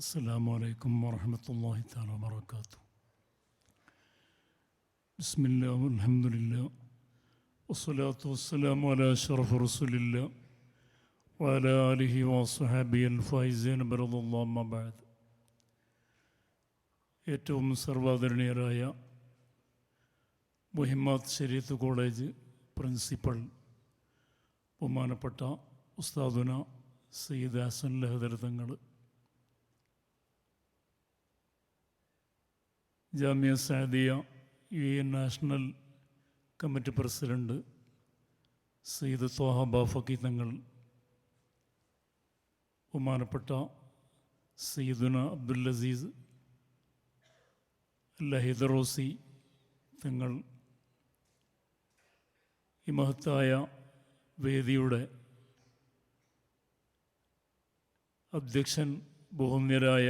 السلام عليكم ورحمة الله تعالى وبركاته بسم الله والحمد لله والصلاة والسلام على أشرف رسول الله وعلى آله وصحبه الفائزين برضا الله أما بعد ഏറ്റവും സർവാദരണീയരായ മുഹിമ്മദ് ശരീത്ത് college principal ബഹുമാനപ്പെട്ട ഉസ്താദുന Sayyid Hasan ലഹദർ Jamia Saadiya U A national committee president Sayyid Thaha Bafaqi Thangal ബഹുമാനപ്പെട്ട സയ്യിദുന അബ്ദുൽ അസീസ് ലഹിദറോസി തങ്ങൾ ഈ മഹത്തായ വേദിയുടെ അധ്യക്ഷൻ ബഹുമ്യരായ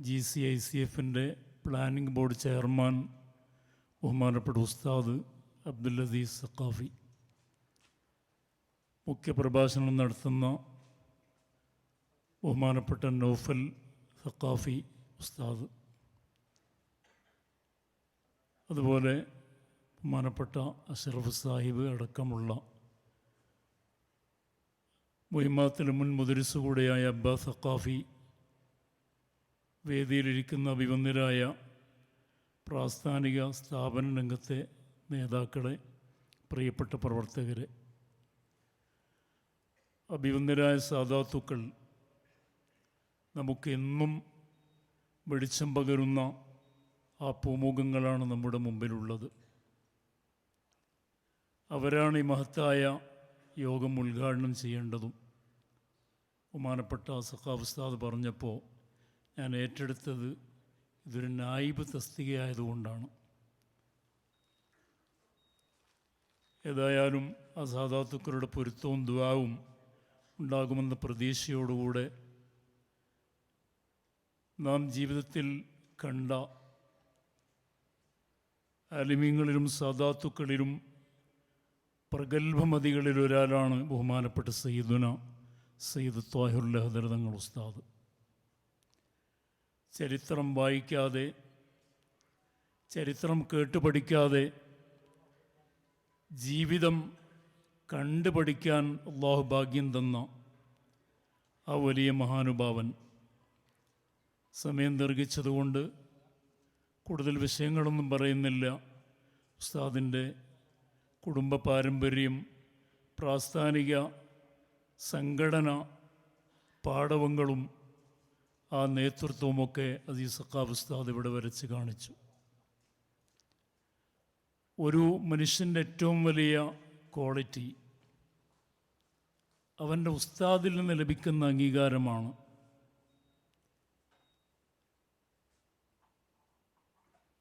ജി സി ഐ സി എഫിന്റെ പ്ലാനിംഗ് ബോർഡ് ചെയർമാൻ ബഹുമാനപ്പെട്ട ഉസ്താദ് അബ്ദുൽ അസീസ് സഖാഫി. മുഖ്യപ്രഭാഷണം നടത്തുന്ന ബഹുമാനപ്പെട്ട നൗഫൽ സഖാഫി ഉസ്താദ്. അതുപോലെ ബഹുമാനപ്പെട്ട അഷറഫ് സാഹിബ് അടക്കമുള്ള മുഹിമാത്തിലെ മുൻ മുദരിസ് കൂടെയായ അബ്ബാ സഖാഫി വേദിയിലിരിക്കുന്ന അഭിവന്ദരായ പ്രാസ്ഥാനിക സ്ഥാപന രംഗത്തെ നേതാക്കളെ പ്രിയപ്പെട്ട പ്രവർത്തകരെ. അഭിവന്ദരായ സാധാത്തുക്കൾ നമുക്കെന്നും വെളിച്ചം പകരുന്ന ആ പൂമുഖങ്ങളാണ് നമ്മുടെ മുമ്പിലുള്ളത്. അവരാണ് ഈ മഹത്തായ യോഗം ഉദ്ഘാടനം ചെയ്യേണ്ടതും. ബഹുമാനപ്പെട്ട സഖാവ് ഉസ്താദ് പറഞ്ഞപ്പോൾ ഞാൻ ഏറ്റെടുത്തത് ഇതൊരു നായിബ് തസ്തികയായതുകൊണ്ടാണ്. ഏതായാലും ആ സാധാത്തുക്കളുടെ പൊരുത്തവും ദ്വാവും ഉണ്ടാകുമെന്ന പ്രതീക്ഷയോടുകൂടെ നാം ജീവിതത്തിൽ കണ്ട അലിമീങ്ങളിലും സാധാത്തുക്കളിലും പ്രഗത്ഭമതികളിലൊരാളാണ് ബഹുമാനപ്പെട്ട സയ്യിദുന സയ്യിദ് ത്വാഹുല്ലഹദർ തങ്ങൾ ഉസ്താദ്. ചരിത്രം വായിക്കാതെ ചരിത്രം കേട്ടുപഠിക്കാതെ ജീവിതം കണ്ടുപഠിക്കാൻ അള്ളാഹു ഭാഗ്യം തന്ന ആ വലിയ മഹാനുഭാവൻ. സമയം ദീർഘിച്ചതുകൊണ്ട് കൂടുതൽ വിഷയങ്ങളൊന്നും പറയുന്നില്ല. ഉസ്താദിന്റെ കുടുംബ പാരമ്പര്യം പ്രാസ്ഥാനിക സംഘടന പാടവങ്ങളും ആ നേതൃത്വമൊക്കെ അസീസ് സക്കാബ് ഉസ്താദ് ഇവിടെ വരച്ച് കാണിച്ചു. ഒരു മനുഷ്യന്റെ ഏറ്റവും വലിയ ക്വാളിറ്റി അവന്റെ ഉസ്താദിൽ നിന്ന് ലഭിക്കുന്ന അംഗീകാരമാണ്.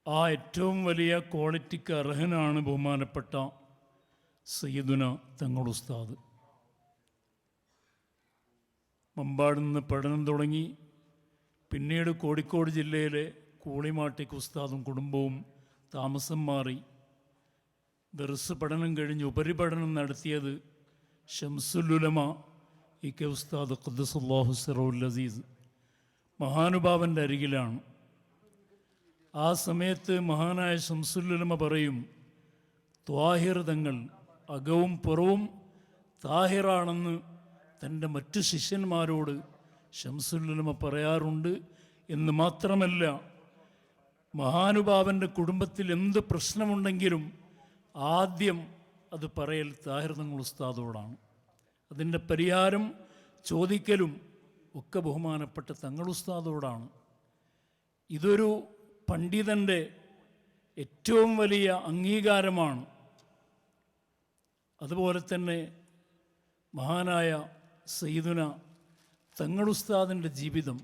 ആ ഏറ്റവും വലിയ ക്വാളിറ്റിക്ക് അർഹനാണ് ബഹുമാനപ്പെട്ട സയ്യിദുന തങ്ങൾ ഉസ്താദ്. മമ്പാട് നിന്ന് പഠനം തുടങ്ങി പിന്നീട് കോഴിക്കോട് ജില്ലയിലെ കൂളിമാട്ടിക്ക് ഉസ്താദും കുടുംബവും താമസം മാറി. ദർസ് പഠനം കഴിഞ്ഞ് ഉപരിപഠനം നടത്തിയത് ഷംസുലുലമ ഇ കെ ഉസ്താദ് ഖുദ്സുല്ലാഹു സിറോൽ അസീസ് മഹാനുഭാവന്റെ അരികിലാണ്. ആ സമയത്ത് മഹാനായ ഷംസുല്ലുലമ പറയും ത്വാഹിർ തങ്ങൾ അകവും പുറവും താഹിറാണെന്ന് തന്റെ മറ്റു ശിഷ്യന്മാരോട് ഷംസുല്ലുലമ പറയാറുണ്ട് എന്ന് മാത്രമല്ല മഹാനുഭാവന്റെ കുടുംബത്തിൽ എന്ത് പ്രശ്നമുണ്ടെങ്കിലും ആദ്യം അത് പറയൽ താഹിർ തങ്ങൾ ഉസ്താദോടാണ്. അതിന്റെ പരിഹാരം ചോദിക്കലും ഒക്കെ ബഹുമാനപ്പെട്ട തങ്ങൾ ഉസ്താദോടാണ്. ഇതൊരു പണ്ഡിതന്റെ ഏറ്റവും വലിയ അംഗീകാരമാണ്. അതുപോലെ തന്നെ മഹാനായ സയ്യിദുന തങ്ങളുസ്താദിന്റെ ജീവിതം.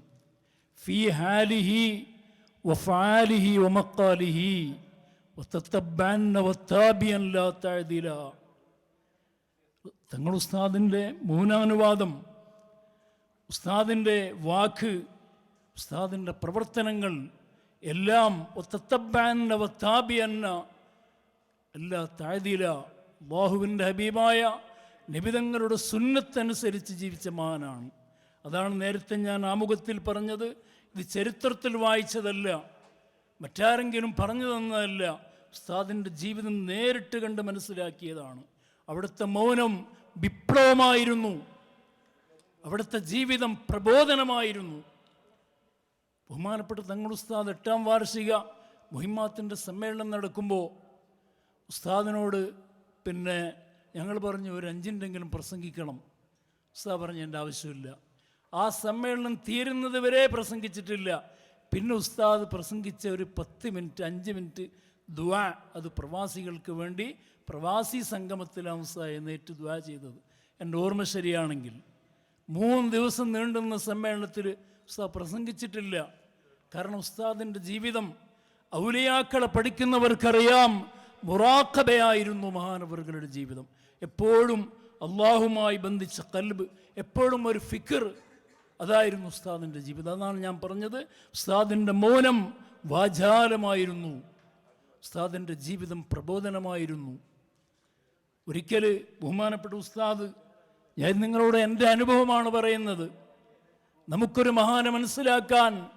ഫി ഹാലിഹി വഫാലിഹി വമക്കാലിഹി തങ്ങൾ ഉസ്താദിന്റെ മൂന്നാനുവാദം ഉസ്താദിന്റെ വാക്ക് ഉസ്താദിന്റെ പ്രവർത്തനങ്ങൾ എല്ലാം ഒത്തത്തബ്ബാന്ന വത്താബിയന്ന എല്ലാ താഴ്തിയില ബാഹുവിന്റെ ഹബീബായ നിബിതങ്ങളുടെ സുന്നത്തനുസരിച്ച് ജീവിച്ച മഹാനാണ്. അതാണ് നേരത്തെ ഞാൻ ആമുഖത്തിൽ പറഞ്ഞത്. ഇത് ചരിത്രത്തിൽ വായിച്ചതല്ല. മറ്റാരെങ്കിലും പറഞ്ഞു തന്നതല്ല. ഉസ്താദിന്റെ ജീവിതം നേരിട്ട് കണ്ട് മനസ്സിലാക്കിയതാണ്. അവിടുത്തെ മൗനം വിപ്ലവമായിരുന്നു. അവിടുത്തെ ജീവിതം പ്രബോധനമായിരുന്നു. ബഹുമാനപ്പെട്ട തങ്ങൾ ഉസ്താദ് എട്ടാം വാർഷിക മുഹിമാത്തിന്റെ സമ്മേളനം നടക്കുമ്പോൾ ഉസ്താദിനോട് പിന്നെ ഞങ്ങൾ പറഞ്ഞു ഒരു അഞ്ചിന്റെങ്കിലും പ്രസംഗിക്കണം. ഉസ്താദ് പറഞ്ഞു എന്റെ ആവശ്യമില്ല. ആ സമ്മേളനം തീരുന്നത് വരെ പ്രസംഗിച്ചിട്ടില്ല. പിന്നെ ഉസ്താദ് പ്രസംഗിച്ച ഒരു പത്ത് മിനിറ്റ് അഞ്ച് മിനിറ്റ് ദുവാ അത് പ്രവാസികൾക്ക് വേണ്ടി പ്രവാസി സംഗമത്തിലാണ് ഉസ്താദ് എന്നേറ്റ് ദുവാ ചെയ്തത്. എന്റെ ഓർമ്മ ശരിയാണെങ്കിൽ മൂന്ന് ദിവസം നീണ്ടുന്ന സമ്മേളനത്തിൽ ഉസ്താദ് പ്രസംഗിച്ചിട്ടില്ല. കാരണം ഉസ്താദിന്റെ ജീവിതം ഔലിയാക്കളെ പഠിക്കുന്നവർക്കറിയാം മുറാക്കബയായിരുന്നു മഹാനവറുകളുടെ ജീവിതം. എപ്പോഴും അള്ളാഹുമായി ബന്ധിച്ച കൽബ് എപ്പോഴും ഒരു ഫിക്കർ അതായിരുന്നു ഉസ്താദിന്റെ ജീവിതം. അതാണ് ഞാൻ പറഞ്ഞത്. ഉസ്താദിന്റെ മൗനം വാചാലമായിരുന്നു. ഉസ്താദിന്റെ ജീവിതം പ്രബോധനമായിരുന്നു. ഒരിക്കൽ ബഹുമാനപ്പെട്ട ഉസ്താദ് ഞാൻ നിങ്ങളോട് എന്റെ അനുഭവമാണ് പറയുന്നത്. നമുക്കൊരു മഹാനെ മനസ്സിലാക്കാൻ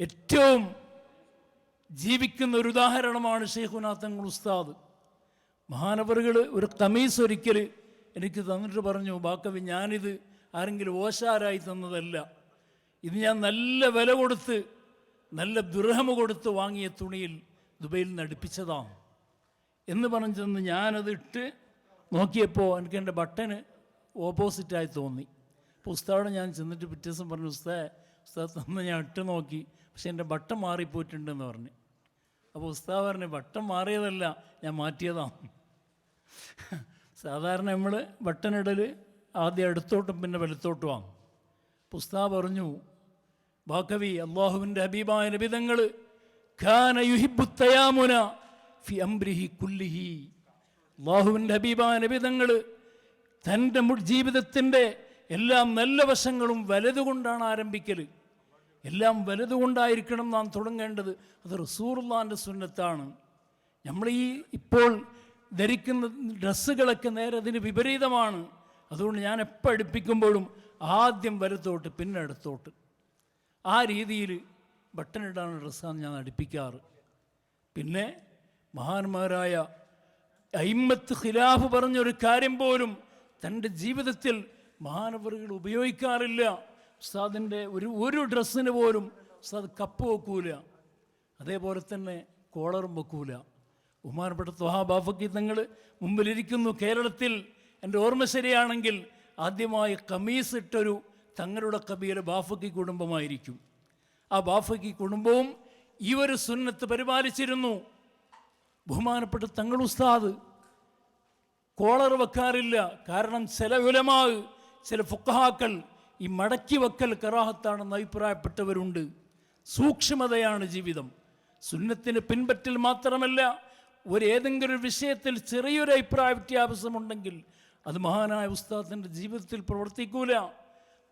ഏറ്റവും ജീവിക്കുന്ന ഒരു ഉദാഹരണമാണ് ഷെയ്ഖുനാഥങ്ങൾ ഉസ്താദ്. മഹാനവറുകൾ ഒരു കമീസ് ഒരിക്കൽ എനിക്ക് തന്നിട്ട് പറഞ്ഞു ബാക്കവി ഞാനിത് ആരെങ്കിലും ഓശാരായി തന്നതല്ല. ഇത് ഞാൻ നല്ല വില കൊടുത്ത് നല്ല ദുർഹമ കൊടുത്ത് വാങ്ങിയ തുണിയിൽ ദുബൈയിൽ നിന്ന് അടുപ്പിച്ചതാണ് എന്ന് പറഞ്ഞു ചെന്ന് ഞാനത് ഇട്ട് നോക്കിയപ്പോൾ എനിക്ക് എന്റെ ബട്ടന് ഓപ്പോസിറ്റായി തോന്നി. അപ്പോൾ ഉസ്താവിടെ ഞാൻ ചെന്നിട്ട് പിറ്റേ ദിവസം പറഞ്ഞു ഉസ്താദ് ഉസ്താദ് തന്ന് ഞാൻ ഇട്ട് നോക്കി പക്ഷെ എന്റെ ബട്ടൺ മാറിപ്പോയിട്ടുണ്ടെന്ന് പറഞ്ഞു. അപ്പോൾ ഉസ്താദ് പറഞ്ഞു ബട്ടൺ മാറിയതല്ല ഞാൻ മാറ്റിയതാണ് സാധാരണ നമ്മൾ ബട്ടൺ ഇടൽ ആദ്യം അടുത്തോട്ടും പിന്നെ വലത്തോട്ടുമാണ് പുസ്താ പറഞ്ഞു ബാക്കവി അള്ളാഹുവിന്റെ ഹബീബായ നബിതങ്ങൾ ഖാന യുഹിബു തയാമുന ഫി അംബ്രിഹി കുല്ലിഹി. അള്ളാഹുവിന്റെ ഹബീബായ നബിതങ്ങൾ തന്റെ ജീവിതത്തിന്റെ എല്ലാം നല്ല വശങ്ങളും വലതുകൊണ്ടാണ് ആരംഭിക്കൽ എല്ലാം വലതുകൊണ്ടായിരിക്കണം നാം തുടങ്ങേണ്ടത്. അത് റസൂറുല്ലാന്റെ സുന്നത്താണ്. നമ്മൾ ഈ ഇപ്പോൾ ധരിക്കുന്ന ഡ്രസ്സുകളൊക്കെ നേരെ അതിന് വിപരീതമാണ്. അതുകൊണ്ട് ഞാൻ എപ്പോൾ അടുപ്പിക്കുമ്പോഴും ആദ്യം വലത്തോട്ട് പിന്നെ ഇടത്തോട്ട്. ആ രീതിയിൽ ബട്ടൺ ഇടാനുള്ള ഡ്രസ്സാണ് ഞാൻ അടുപ്പിക്കാറ്. പിന്നെ മഹാന്മാരായ അയിമത്ത് ഖിലാഫ് പറഞ്ഞൊരു കാര്യം പോലും തന്റെ ജീവിതത്തിൽ മഹാനവറുകൾ ഉപയോഗിക്കാറില്ല. ഉസ്താദിന്റെ ഒരു ഒരു ഡ്രസ്സിന് പോലും ഉസ്താദ് കപ്പ് വെക്കൂല. അതേപോലെ തന്നെ കോളറും വെക്കൂല. ബഹുമാനപ്പെട്ട തൊഹാബാഫക്കി തങ്ങൾ മുമ്പിലിരിക്കുന്നു കേരളത്തിൽ. എന്റെ ഓർമ്മ ശരിയാണെങ്കിൽ ആദ്യമായി കമീസ് ഇട്ടൊരു തങ്ങളുടെ കബീല ബാഫക്കി കുടുംബമായിരിക്കും. ആ ബാഫക്കി കുടുംബവും ഈ ഒരു സുന്നത്ത് പരിപാലിച്ചിരുന്നു. ബഹുമാനപ്പെട്ട തങ്ങൾ ഉസ്താദ് കോളർ വെക്കാറില്ല കാരണം ചില ഉലമാവ് ചില ഫുക്കഹാക്കൾ ഈ മടക്കി വെക്കൽ കറാഹത്താണെന്ന് അഭിപ്രായപ്പെട്ടവരുണ്ട്. സൂക്ഷ്മതയാണ് ജീവിതം. സുന്നത്തിന് പിൻപറ്റൽ മാത്രമല്ല ഒരു ഏതെങ്കിലും വിഷയത്തിൽ ചെറിയൊരു അഭിപ്രായ വ്യത്യാസമുണ്ടെങ്കിൽ അത് മഹാനായ ഉസ്താദിന്റെ ജീവിതത്തിൽ പ്രവർത്തിക്കൂല.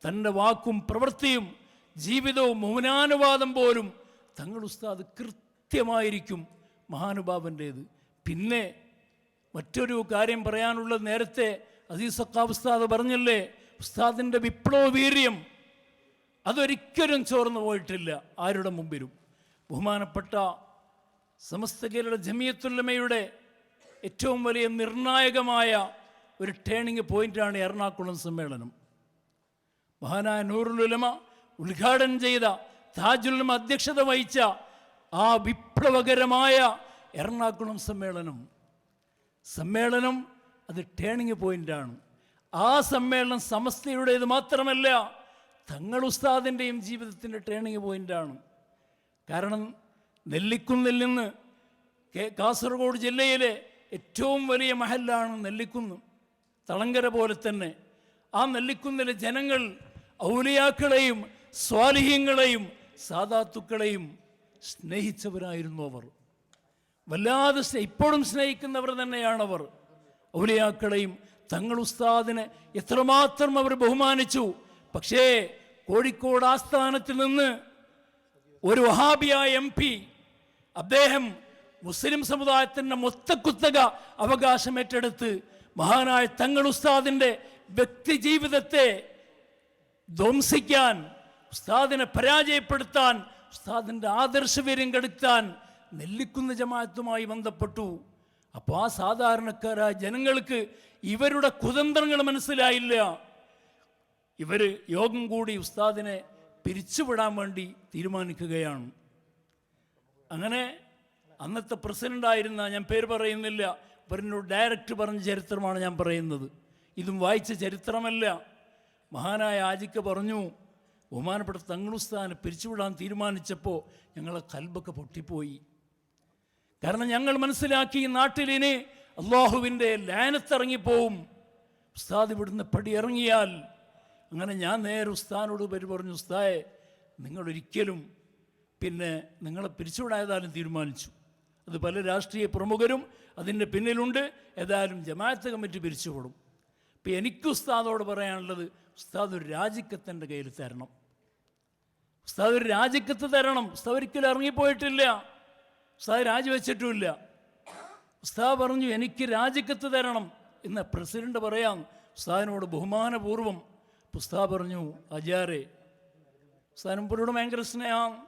തന്റെ വാക്കും പ്രവൃത്തിയും ജീവിതവും മൗനാനുവാദം പോലും തങ്ങൾ ഉസ്താദ് കൃത്യമായിരിക്കും മഹാനുഭാവന്റേത്. പിന്നെ മറ്റൊരു കാര്യം പറയാനുള്ളത് നേരത്തെ അസീസക്ക ഉസ്താദ് പറഞ്ഞല്ലേ ഉസ്താദിന്റെ വിപ്ലവ വീര്യം അതൊരിക്കലും ചോർന്നു പോയിട്ടില്ല ആരുടെ മുമ്പിലും. ബഹുമാനപ്പെട്ട സമസ്ത കേരള ജമിയത്തുല്ലമയുടെ ഏറ്റവും വലിയ നിർണായകമായ ഒരു ടേണിംഗ് പോയിന്റാണ് എറണാകുളം സമ്മേളനം. മഹാനായ നൂറുലുലമ ഉദ്ഘാടനം ചെയ്ത താജുലുലമ അധ്യക്ഷത വഹിച്ച ആ വിപ്ലവകരമായ എറണാകുളം സമ്മേളനം. സമ്മേളനം അത് ടേണിംഗ് പോയിന്റാണ് ആ സമ്മേളനം സമസ്തയുടേത് മാത്രമല്ല തങ്ങൾ ഉസ്താദിന്റെയും ജീവിതത്തിന്റെ ടേണിംഗ് പോയിന്റാണ് കാരണം നെല്ലിക്കുന്നിൽ നിന്ന് കാസർഗോഡ് ജില്ലയിലെ ഏറ്റവും വലിയ മഹലാണ് നെല്ലിക്കുന്ന്. തളങ്കര പോലെ തന്നെ ആ നെല്ലിക്കുന്നിലെ ജനങ്ങൾ ഔലിയാക്കളെയും സ്വാലിഹ്യങ്ങളെയും സാധാത്തുക്കളെയും സ്നേഹിച്ചവരായിരുന്നു അവർ. വല്ലാതെ ഇപ്പോഴും സ്നേഹിക്കുന്നവർ തന്നെയാണവർ. ഔലിയാക്കളെയും തങ്ങൾ ഉസ്താദിനെ എത്രമാത്രം അവർ ബഹുമാനിച്ചു. പക്ഷേ കോഴിക്കോട് ആസ്ഥാനത്തിൽ നിന്ന് ഒരു വഹാബിയായ എം പി അദ്ദേഹം മുസ്ലിം സമുദായത്തിന്റെ മൊത്തക്കുത്തക അവകാശം ഏറ്റെടുത്ത് മഹാനായ തങ്ങൾ ഉസ്താദിന്റെ വ്യക്തി ജീവിതത്തെ ധ്വംസിക്കാൻ ഉസ്താദിനെ പരാജയപ്പെടുത്താൻ ഉസ്താദിന്റെ ആദർശവീര്യം കെടുത്താൻ നെല്ലിക്കുന്ന ജമാഅത്തുമായി ബന്ധപ്പെട്ടു. അപ്പോൾ ആ സാധാരണക്കാരായ ജനങ്ങൾക്ക് ഇവരുടെ കുതന്ത്രങ്ങൾ മനസ്സിലായില്ല. ഇവർ യോഗം കൂടി ഉസ്താദിനെ പിരിച്ചുവിടാൻ വേണ്ടി തീരുമാനിക്കുകയാണ്. അങ്ങനെ അന്നത്തെ പ്രസിഡന്റായിരുന്ന ഞാൻ പേര് പറയുന്നില്ല ഇവരിനോട് ഡയറക്റ്റ് പറഞ്ഞ ചരിത്രമാണ് ഞാൻ പറയുന്നത്. ഇതും വായിച്ച ചരിത്രമല്ല. മഹാനായ ആജിക്ക് പറഞ്ഞു ബഹുമാനപ്പെട്ട തങ്ങളുസ്ഥാനെ പിരിച്ചുവിടാൻ തീരുമാനിച്ചപ്പോൾ ഞങ്ങളെ കൽബൊക്കെ പൊട്ടിപ്പോയി. കാരണം ഞങ്ങൾ മനസ്സിലാക്കി ഈ നാട്ടിലിനി അള്ളാഹുവിന്റെ ലാനത്തിറങ്ങിപ്പോവും. ഉസ്താദ് ഇവിടുന്ന് പടി ഇറങ്ങിയാൽ അങ്ങനെ ഞാൻ നേരെ ഉസ്താനോട് പേര് പറഞ്ഞു ഉസ്തായെ നിങ്ങളൊരിക്കലും പിന്നെ നിങ്ങളെ പിരിച്ചുവിടായതാലും തീരുമാനിച്ചു. അത് പല രാഷ്ട്രീയ പ്രമുഖരും അതിന്റെ പിന്നിലുണ്ട്. ഏതായാലും ജമാഅത്ത് കമ്മിറ്റി പിരിച്ചുവിടും. ഇപ്പം എനിക്ക് ഉസ്താദോട് പറയാനുള്ളത് ഉസ്താദ് ഒരു രാജിക്കത്തിന്റെ കയ്യിൽ തരണം. ഉസ്താദ് ഒരു രാജിക്കത്ത് തരണം. ഉസ്താദ് ഒരിക്കലും ഇറങ്ങിപ്പോയിട്ടില്ല. ഉസ്താദ് രാജിവെച്ചിട്ടുമില്ല. ഉസ്താദ് പറഞ്ഞു എനിക്ക് രാജിക്കത്ത് തരണം. എന്ന പ്രസിഡന്റ് പറയാം. ഉസ്താദിനോട് ബഹുമാനപൂർവം ഉസ്താദ് പറഞ്ഞു അജാറെ. ഉസ്താദിനും ഭയങ്കര സ്നേഹം.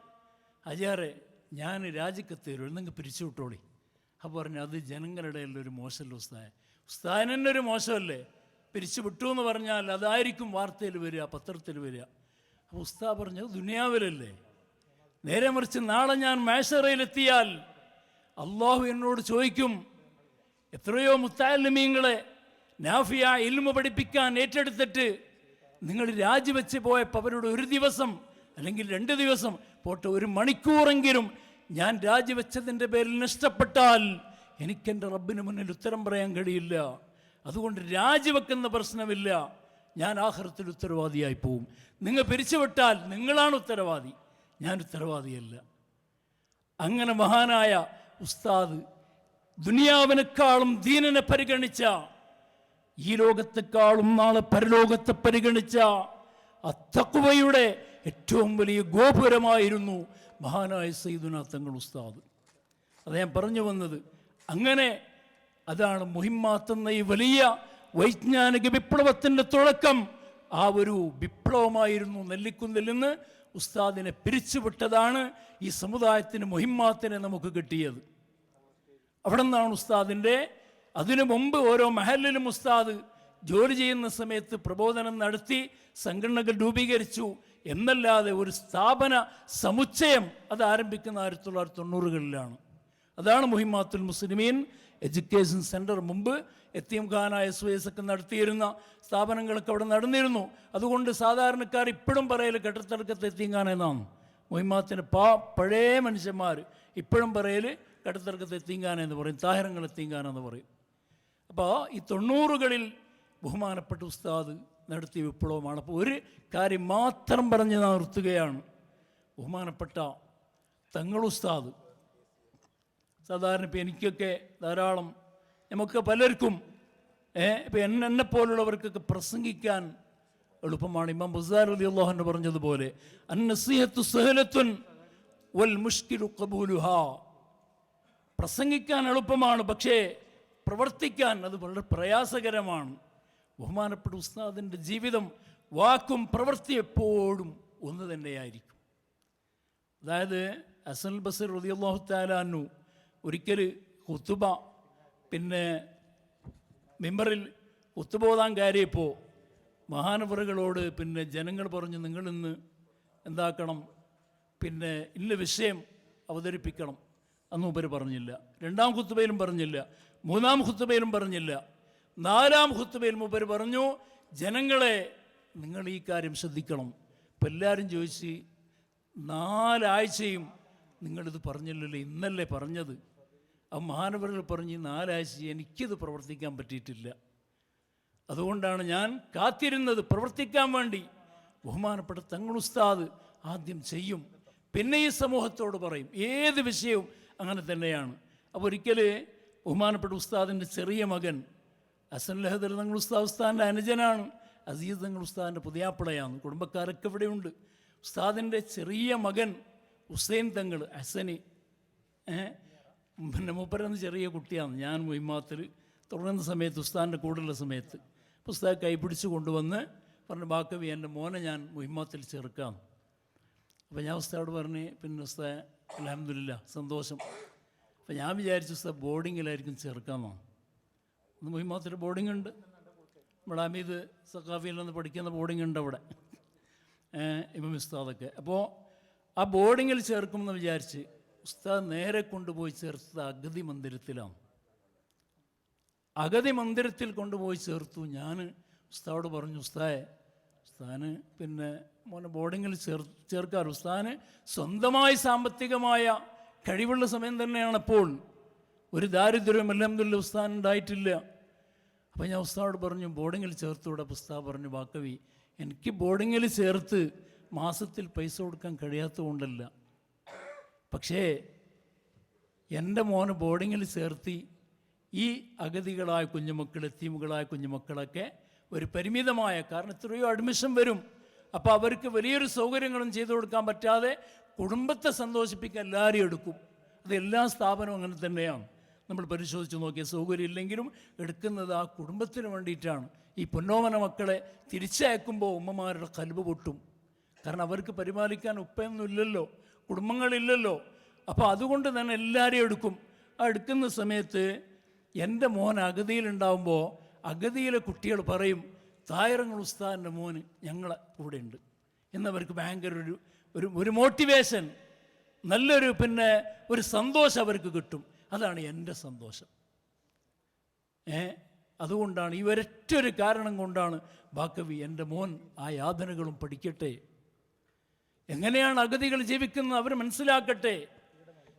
അജാറെ ഞാൻ രാജിക്കത്ത് തരും നിങ്ങൾ പിരിച്ചു വിട്ടോളി. അപ്പോൾ പറഞ്ഞു അത് ജനങ്ങളുടെ ഒരു മോശമല്ല ഉസ്താൻ ഉസ്താനന്റെ ഒരു മോശമല്ലേ? പിരിച്ചു വിട്ടു എന്ന് പറഞ്ഞാൽ അതായിരിക്കും വാർത്തയിൽ വരിക പത്രത്തിൽ വരിക. അപ്പോൾ ഉസ്താ പറഞ്ഞു ദുനിയാവിലല്ലേ? നേരെ മറിച്ച് നാളെ ഞാൻ മേശറയിലെത്തിയാൽ അള്ളാഹു എന്നോട് ചോദിക്കും എത്രയോ മുത്താലിമീങ്ങളെ നാഫിയ ഇൽമ പഠിപ്പിക്കാൻ ഏറ്റെടുത്തിട്ട് നിങ്ങൾ രാജിവെച്ച് പോയപ്പോൾ അവരോട് ഒരു ദിവസം അല്ലെങ്കിൽ രണ്ട് ദിവസം പോട്ടെ ഒരു മണിക്കൂറെങ്കിലും ഞാൻ രാജിവെച്ചതിന്റെ പേരിൽ നഷ്ടപ്പെട്ടാൽ എനിക്കെന്റെ റബ്ബിന് മുന്നിൽ ഉത്തരം പറയാൻ കഴിയില്ല. അതുകൊണ്ട് രാജിവെക്കുന്ന പ്രശ്നമില്ല. ഞാൻ ആഹ്റത്തിൽ ഉത്തരവാദിയായി പോവും. നിങ്ങൾ പിരിച്ചുവിട്ടാൽ നിങ്ങളാണ് ഉത്തരവാദി. ഞാൻ ഉത്തരവാദിയല്ല. അങ്ങനെ മഹാനായ ഉസ്താദ് ദുനിയാവിനേക്കാളും ദീനനെ പരിഗണിച്ച ഈ ലോകത്തെക്കാളും നാളെ പരലോകത്തെ പരിഗണിച്ച അത്തക്കുവയുടെ ഏറ്റവും വലിയ ഗോപുരമായിരുന്നു മഹാനായ സൈദുന തങ്ങൾ ഉസ്താദ്. അത് ഞാൻ പറഞ്ഞു വന്നത്. അങ്ങനെ അതാണ് മുഹിമ്മാത്തുന്ന ഈ വലിയ വൈജ്ഞാനിക വിപ്ലവത്തിന്റെ തുടക്കം. ആ ഒരു വിപ്ലവമായിരുന്നു നെല്ലിക്കുന്നിൽ നിന്ന് ഉസ്താദിനെ പിരിച്ചുവിട്ടതാണ് ഈ സമുദായത്തിന് മുഹിമാത്തിനെ നമുക്ക് കിട്ടിയത്. അവിടെ നിന്നാണ് ഉസ്താദിന്റെ. അതിനു മുമ്പ് ഓരോ മഹലിലും ഉസ്താദ് ജോലി ചെയ്യുന്ന സമയത്ത് പ്രബോധനം നടത്തി സംഘടനകൾ രൂപീകരിച്ചു. എന്നല്ലാതെ ഒരു സ്ഥാപന സമുച്ചയം അത് ആരംഭിക്കുന്ന ആയിരത്തി തൊള്ളായിരത്തി തൊണ്ണൂറുകളിലാണ് അതാണ് മുഹിമാത്തുൽ മുസ്ലിമീൻ എഡ്യൂക്കേഷൻ സെന്റർ മുമ്പ് എത്തിയം ഖാനായ ഒക്കെ നടത്തിയിരുന്ന സ്ഥാപനങ്ങളൊക്കെ അവിടെ നടന്നിരുന്നു. അതുകൊണ്ട് സാധാരണക്കാർ ഇപ്പോഴും പറയൽ കെട്ടത്തടക്കത്തെ എത്തിയം ഖാന എന്നാണ്. മൊഹിമാത്തിന്റെ പാ പഴയ മനുഷ്യന്മാർ ഇപ്പോഴും പറയൽ കെട്ടത്തടക്കത്തെ എത്തിയം ഖാന എന്ന് പറയും താഹിരങ്ങൾ ഖാന എന്ന് പറയും. അപ്പോൾ ഈ തൊണ്ണൂറുകളിൽ ബഹുമാനപ്പെട്ട ഉസ്താദ് നടത്തിയ വിപ്ലവമാണ്. അപ്പോൾ ഒരു കാര്യം മാത്രം പറഞ്ഞ് നിർത്തുകയാണ്. ബഹുമാനപ്പെട്ട തങ്ങൾ ഉസ്താദ്. സാധാരണ ഇപ്പോൾ എനിക്കൊക്കെ ധാരാളം നമുക്ക് പലർക്കും ഇപ്പോൾ ഇപ്പം എന്നെ എന്നെ പോലുള്ളവർക്കൊക്കെ പ്രസംഗിക്കാൻ എളുപ്പമാണ്. ഇമാം ബുസാർ അലി അള്ളാഹുന്റെ പറഞ്ഞതുപോലെ വൽ മുഷ്കിലു പ്രസംഗിക്കാൻ എളുപ്പമാണ് പക്ഷേ പ്രവർത്തിക്കാൻ അത് വളരെ പ്രയാസകരമാണ്. ബഹുമാനപ്പെട്ട ഉസ്താദിന്റെ ജീവിതം വാക്കും പ്രവൃത്തി എപ്പോഴും ഒന്ന് തന്നെയായിരിക്കും. അതായത് അസൽ ബസർ റളിയല്ലാഹു താലാനു ഒരിക്കൽ കുത്തുബ പിന്നെ മെമ്പറിൽ കുത്തുബോധാൻ കയറിയപ്പോൾ മഹാനവറുകളോട് പിന്നെ ജനങ്ങൾ പറഞ്ഞു നിങ്ങളിന്ന് എന്താക്കണം പിന്നെ ഇന്ന വിഷയം അവതരിപ്പിക്കണം അന്ന് ഉപരി പറഞ്ഞില്ല. രണ്ടാം കുത്തുബയിലും പറഞ്ഞില്ല മൂന്നാം കുത്തുബയിലും പറഞ്ഞില്ല. നാലാം ഹുത്തുബയിൽ മുമ്പർ പറഞ്ഞു ജനങ്ങളെ നിങ്ങൾ ഈ കാര്യം ശ്രദ്ധിക്കണം. ഇപ്പം എല്ലാവരും ചോദിച്ച് നാലാഴ്ചയും നിങ്ങളിത് പറഞ്ഞില്ലല്ലോ ഇന്നല്ലേ പറഞ്ഞത്? ആ മഹാനവറുകൾ പറഞ്ഞ് നാലാഴ്ച എനിക്കിത് പ്രവർത്തിക്കാൻ പറ്റിയിട്ടില്ല. അതുകൊണ്ടാണ് ഞാൻ കാത്തിരുന്നത് പ്രവർത്തിക്കാൻ വേണ്ടി. ബഹുമാനപ്പെട്ട തങ്ങൾ ഉസ്താദ് ആദ്യം ചെയ്യും പിന്നെ ഈ സമൂഹത്തോട് പറയും. ഏത് വിഷയവും അങ്ങനെ തന്നെയാണ്. അപ്പോൾ ഒരിക്കൽ ബഹുമാനപ്പെട്ട ഉസ്താദിന്റെ ചെറിയ മകൻ ഹസൻ ലഹദർ തങ്ങൾ ഉസ്താദ് ഉസ്താദിന്റെ അനുജനാണ് അസീസ് തങ്ങൾ ഉസ്താദിന്റെ പുതിയാപ്പിളയാണ് കുടുംബക്കാരൊക്കെ ഇവിടെയുണ്ട്. ഉസ്താദിന്റെ ചെറിയ മകൻ ഹുസൈൻ തങ്ങൾ ഹസന്? പിന്നെ മൂപ്പരെന്ന് ചെറിയ കുട്ടിയാണ് ഞാൻ മൊയ്മാത്തിൽ തുടങ്ങുന്ന സമയത്ത് ഉസ്താദിന്റെ കൂടെയുള്ള സമയത്ത്. പുസ്തകം കൈപിടിച്ച് കൊണ്ടുവന്ന് പറഞ്ഞു ബാക്കവി എന്റെ മോനെ ഞാൻ മുഹിമ്മത്തിൽ ചേർക്കാം. അപ്പോൾ ഞാൻ ഉസ്താദോട് പറഞ്ഞ് പിന്നെ ഉസ്താ അലഹമില്ല സന്തോഷം. അപ്പോൾ ഞാൻ വിചാരിച്ചു ഉസ്താ ബോർഡിങ്ങിലായിരിക്കും ചേർക്കാമെന്നോ ഒന്ന് മുഹിമ്മത്തിൽ ബോർഡിംഗ് ഉണ്ട് നമ്മുടെ അമീദ് സക്കാഫിയിൽ നിന്ന് പഠിക്കുന്ന ബോർഡിംഗ് ഉണ്ട് അവിടെ ഇമം ഉസ്താദൊക്കെ. അപ്പോൾ ആ ബോർഡിങ്ങിൽ ചേർക്കുമെന്ന് വിചാരിച്ച് ഉസ്താദ് നേരെ കൊണ്ടുപോയി ചേർത്തത് അഗതി മന്ദിരത്തിലാണ്. അഗതി മന്ദിരത്തിൽ കൊണ്ടുപോയി ചേർത്തു. ഞാൻ ഉസ്താവോട് പറഞ്ഞു ഉസ്താദെ ഉസ്താന് പിന്നെ മോനെ ബോർഡിങ്ങിൽ ചേർ ചേർക്കാറ്. ഉസ്താന് സ്വന്തമായി സാമ്പത്തികമായ കഴിവുള്ള സമയം തന്നെയാണ് ഇപ്പോൾ ഒരു ദാരിദ്ര്യം അലഹമില്ല ഉസ്താൻ ഉണ്ടായിട്ടില്ല. അപ്പോൾ ഞാൻ ഉസ്താവോട് പറഞ്ഞു ബോർഡിങ്ങിൽ ചേർത്തുകൂടെ ഉസ്താദ് പറഞ്ഞു വാക്കവി. എനിക്ക് ബോർഡിങ്ങിൽ ചേർത്ത് മാസത്തിൽ പൈസ കൊടുക്കാൻ കഴിയാത്തതുകൊണ്ടല്ല. പക്ഷേ എന്റെ മോന് ബോർഡിങ്ങിൽ ചേർത്തി ഈ അഗതികളായ കുഞ്ഞുമക്കൾ എത്തീമുകളായ കുഞ്ഞുമക്കളൊക്കെ ഒരു പരിമിതമായ കാരണം എത്രയോ അഡ്മിഷൻ വരും. അപ്പോൾ അവർക്ക് വലിയൊരു സൗകര്യങ്ങളും ചെയ്തു കൊടുക്കാൻ പറ്റാതെ കുടുംബത്തെ സന്തോഷിപ്പിക്കാൻ എല്ലാവരെയും എടുക്കും. അത് എല്ലാ സ്ഥാപനവും അങ്ങനെ തന്നെയാണ്. നമ്മൾ പരിശോധിച്ച് നോക്കിയ സൗകര്യം ഇല്ലെങ്കിലും എടുക്കുന്നത് ആ കുടുംബത്തിന് വേണ്ടിയിട്ടാണ്. ഈ പൊന്നോമന മക്കളെ തിരിച്ചയക്കുമ്പോൾ ഉമ്മമാരുടെ കലവ് പൊട്ടും. കാരണം അവർക്ക് പരിപാലിക്കാൻ ഉപ്പയൊന്നുമില്ലല്ലോ കുടുംബങ്ങളില്ലല്ലോ. അപ്പോൾ അതുകൊണ്ട് തന്നെ എല്ലാവരെയും എടുക്കും. ആ എടുക്കുന്ന സമയത്ത് എന്റെ മോൻ അഗതിയിലുണ്ടാവുമ്പോൾ അഗതിയിലെ കുട്ടികൾ പറയും തായറങ്ങൾ ഉസ്താദിന്റെ മോന് ഞങ്ങളെ കൂടെ ഉണ്ട്. എന്നവർക്ക് ഭയങ്കര ഒരു ഒരു മോട്ടിവേഷൻ നല്ലൊരു പിന്നെ ഒരു സന്തോഷം അവർക്ക് കിട്ടും. അതാണ് എന്റെ സന്തോഷം. ഏ അതുകൊണ്ടാണ് ഈ ഒരൊറ്റൊരു കാരണം കൊണ്ടാണ് ബാക്കവി എന്റെ മോൻ ആ യാതനകളും പഠിക്കട്ടെ. എങ്ങനെയാണ് അഗതികൾ ജീവിക്കുന്നത് അവർ മനസ്സിലാക്കട്ടെ.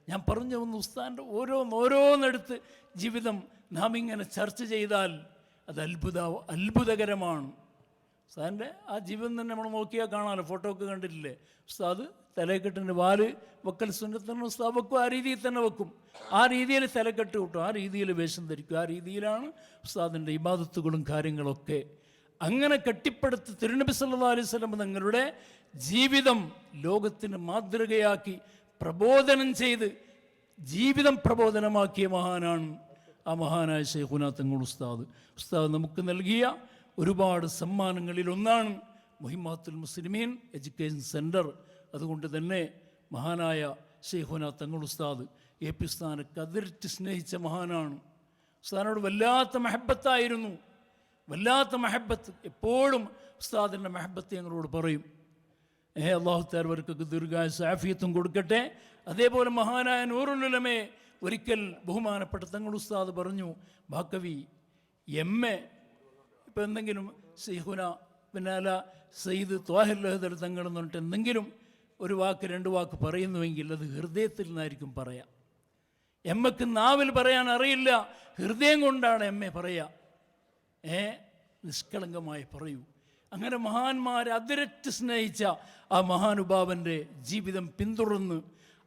ഞാൻ പറഞ്ഞു വന്നു ഉസ്താന്റെ ഓരോന്ന് ഓരോന്നെടുത്ത് ജീവിതം നാം ഇങ്ങനെ ചർച്ച ചെയ്താൽ അത് അത്ഭുത അത്ഭുതകരമാണ്. ഉസ്താദിന്റെ ആ ജീവൻ തന്നെ നമ്മൾ നോക്കിയാൽ കാണാമല്ലോ. ഫോട്ടോ ഒക്കെ കണ്ടിട്ടില്ലേ? ഉസ്താദ് തലക്കെട്ടിന്റെ വാൽ വെക്കൽ സുന്നത്തന്നെ ഉസ്താദ് വെക്കും ആ രീതിയിൽ തന്നെ വെക്കും. ആ രീതിയിൽ തലക്കെട്ട് കിട്ടും ആ രീതിയിൽ വേഷം ധരിക്കും ആ രീതിയിലാണ് ഉസ്താദിന്റെ ഇബാദത്തുകളും കാര്യങ്ങളൊക്കെ. അങ്ങനെ കെട്ടിപ്പടുത്ത് തിരുനബി സല്ലാ അലൈഹി സ്വലം തങ്ങളുടെ ജീവിതം ലോകത്തിന് മാതൃകയാക്കി പ്രബോധനം ചെയ്ത് ജീവിതം പ്രബോധനമാക്കിയ മഹാനാണ് ആ മഹാനായ ഷെയ്ഖുന തങ്ങൾ ഉസ്താദ്. ഉസ്താദ് നമുക്ക് നൽകിയ ഒരുപാട് സമ്മാനങ്ങളിൽ ഒന്നാണ് മുഹിമാത്തുൽ മുസ്ലിമീൻ എഡ്യൂക്കേഷൻ സെന്റർ അതുകൊണ്ട് തന്നെ മഹാനായ ഷെയ്ഖുന തങ്ങൾ ഉസ്താദ് എ പി ഉസ്താനെ കതിരിട്ട് സ്നേഹിച്ച മഹാനാണ്. ഉസ്താദിനോട് വല്ലാത്ത മെഹബത്തായിരുന്നു. വല്ലാത്ത മെഹബത്ത്. എപ്പോഴും ഉസ്താദിന്റെ മെഹബത്ത് ഞങ്ങളോട് പറയും. ഏ അള്ളാഹു താർവർക്കൊക്കെ ദീർഘായ സാഫിയത്തും കൊടുക്കട്ടെ. അതേപോലെ മഹാനായ നൂറുലുലമേ ഒരിക്കൽ ബഹുമാനപ്പെട്ട തങ്ങൾ ഉസ്താദ് പറഞ്ഞു ബാക്കവി എം എ ഇപ്പം എന്തെങ്കിലും സിഹുന പിന്നാല സെയ്ദ് സയ്യിദ് ത്വാഹില്ലഹദർ തങ്ങൾ എന്ന് പറഞ്ഞിട്ട് എന്തെങ്കിലും ഒരു വാക്ക് രണ്ട് വാക്ക് പറയുന്നുവെങ്കിൽ അത് ഹൃദയത്തിൽ നിന്നായിരിക്കും പറയാം. എമ്മക്ക് നാവിൽ പറയാൻ അറിയില്ല. ഹൃദയം കൊണ്ടാണ് എമ്മെ പറയുക ഏ? നിഷ്കളങ്കമായി പറയൂ. അങ്ങനെ മഹാന്മാരെ അതിരറ്റ് സ്നേഹിച്ച ആ മഹാനുഭാവന്റെ ജീവിതം പിന്തുടർന്ന്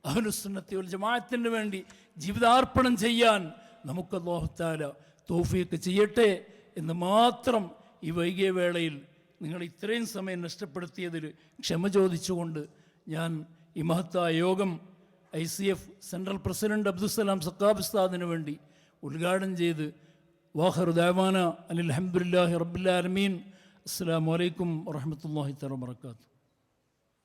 അഹനുസുന്നത്തി ഒരു ജമാഅത്തിന് വേണ്ടി ജീവിതാർപ്പണം ചെയ്യാൻ നമുക്ക് ലോഹത്താല തോഫിയൊക്കെ ചെയ്യട്ടെ. എന്ന് മാത്രം ഈ വൈകിയ വേളയിൽ നിങ്ങൾ ഇത്രയും സമയം നഷ്ടപ്പെടുത്തിയതിൽ ക്ഷമ ചോദിച്ചുകൊണ്ട് ഞാൻ ഈ മഹത്തായ യോഗം I C F central president Abdussalam സക്കാബിസ്താദിന് വേണ്ടി ഉദ്ഘാടനം ചെയ്ത് വാഹർ ദാവാന അലഹമുല്ലാഹി റബ്ബുല്ലാലമീൻ അസ്സാം വലൈക്കും വറഹമത്തല്ലാഹി തല വർക്കാത്തു